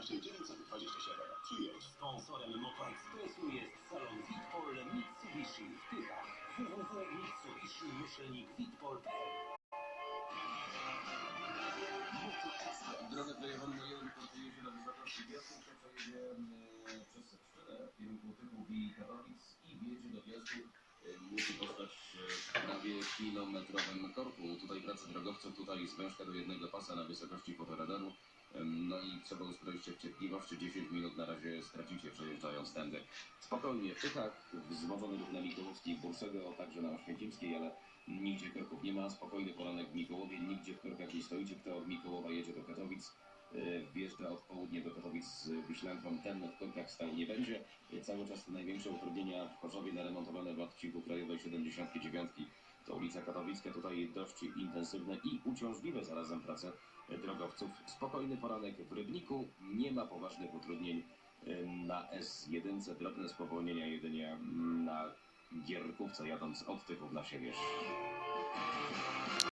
13 927. Przyjedź. Sponsorem Motoekspresu jest salon Witpol Mitsubishi w Tychach. www.mitsubishi-witpol.pl Drogę przejechaną na jeden podjedzie na wysokości Piasku, przejedzie e, przez Szczelę w kierunku Tychów i Katowic i wjedzie do Piasku. E, Musi postać e, prawie kilometrowym korku. Tutaj praca drogowców, tutaj zwężka do jednego pasa na wysokości fotoradaru. I trzeba uzbroić się w cierpliwość. 10 minut na razie stracicie przejeżdżając tędy. Spokojnie, w Tychach, wzmożony ruch na Mikołowskiej, Bursego, także na Oświęcimskiej, ale nigdzie korków nie ma. Spokojny poranek w Mikołowie, nigdzie w korkach nie stoicie. Kto od Mikołowa jedzie do Katowic, e, wjeżdża od południa do Katowic z Wiślanką, ten w korkach stał nie będzie. E, Cały czas największe utrudnienia w Chorzowie naremontowane w odcinku krajowej 79. To ulica Katowicka, tutaj dość intensywne i uciążliwe zarazem prace drogowców. Spokojny poranek w Rybniku, nie ma poważnych utrudnień na S1, drobne spowolnienia jedynie mm, na Gierkówce jadąc od Tychów na siebie.